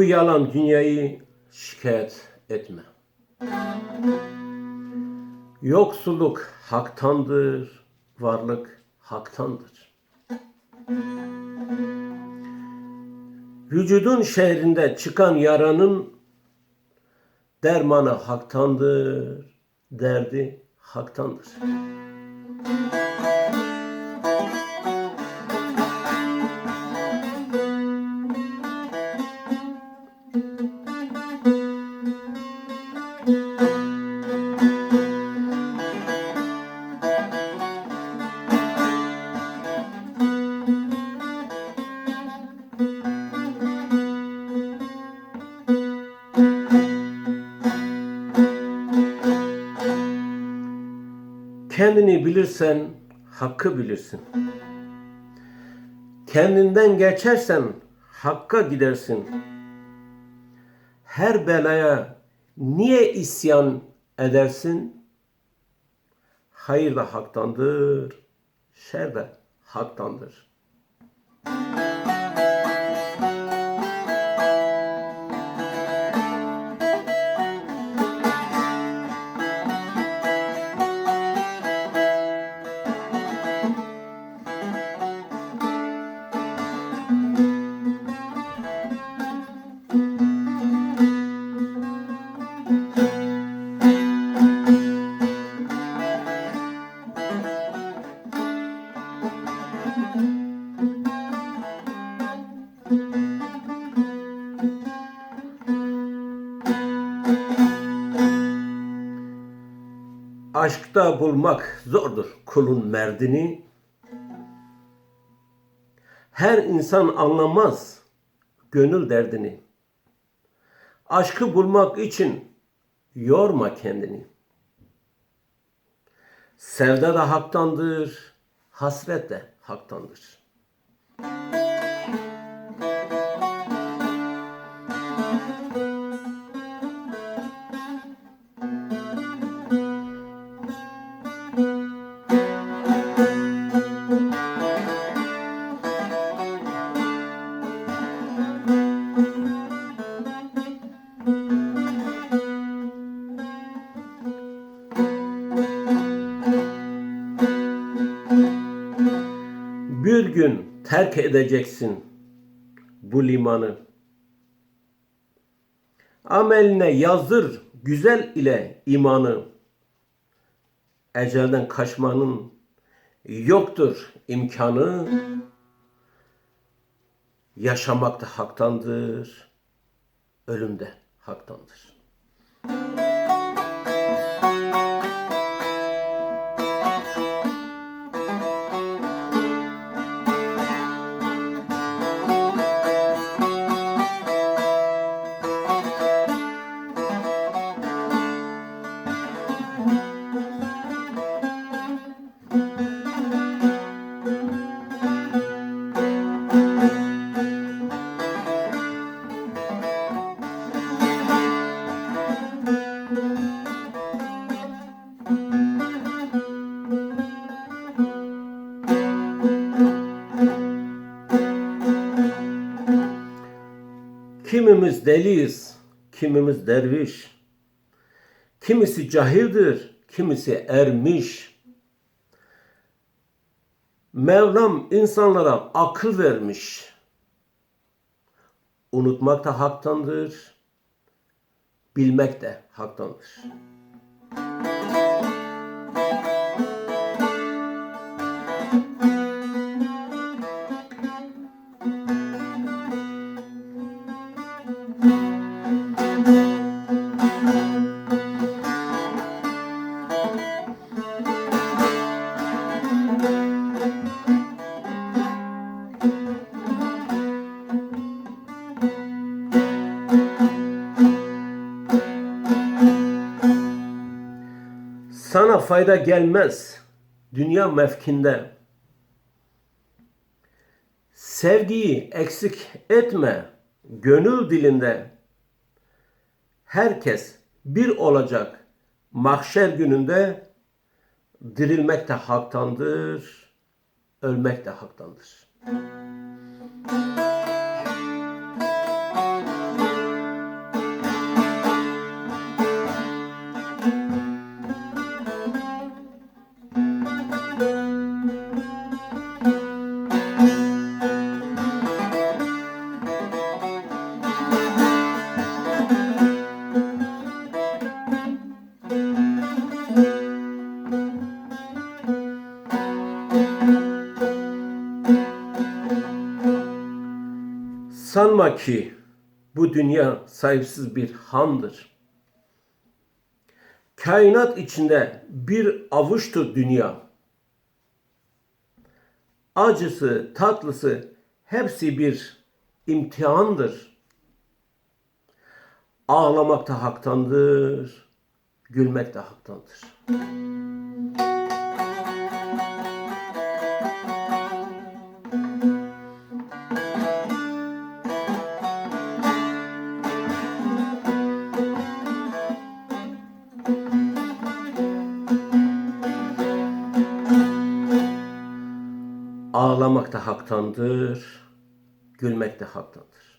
Maldan dünyayı şikayet etme. Yoksulluk haktandır, varlık haktandır. Vücudun şehrinde çıkan yaranın dermanı haktandır, derdi haktandır. Kendini bilirsen hakkı bilirsin. Kendinden geçersen hakka gidersin. Her belaya niye isyan edersin? Hayır da haktandır, şer de haktandır. Aşkta bulmak zordur kulun merdini. Her insan anlamaz gönül derdini. Aşkı bulmak için yorma kendini. Sevda da haktandır, hasret de haktandır. Terk edeceksin bu limanı. Ameline yazdır güzel ile imanı. Ecelden kaçmanın yoktur imkanı. Yaşamak da haktandır, ölüm de haktandır. Kimimiz deliyiz, kimimiz derviş. Kimisi cahildir, kimisi ermiş. Mevlam insanlara akıl vermiş. Unutmak da haktandır, bilmek de haktandır. Sana fayda gelmez dünya mevkinde. Sevgiyi eksik etme gönül dilinde. Herkes bir olacak mahşer gününde dirilmek de haktandır, ölmek de haktandır. Sanma ki bu dünya sahipsiz bir handır. Kainat içinde bir avuçtur dünya. Acısı, tatlısı hepsi bir imtihandır. Ağlamak da haktandır, gülmek de haktandır. Ağlamak da haktandır, gülmek de haktandır.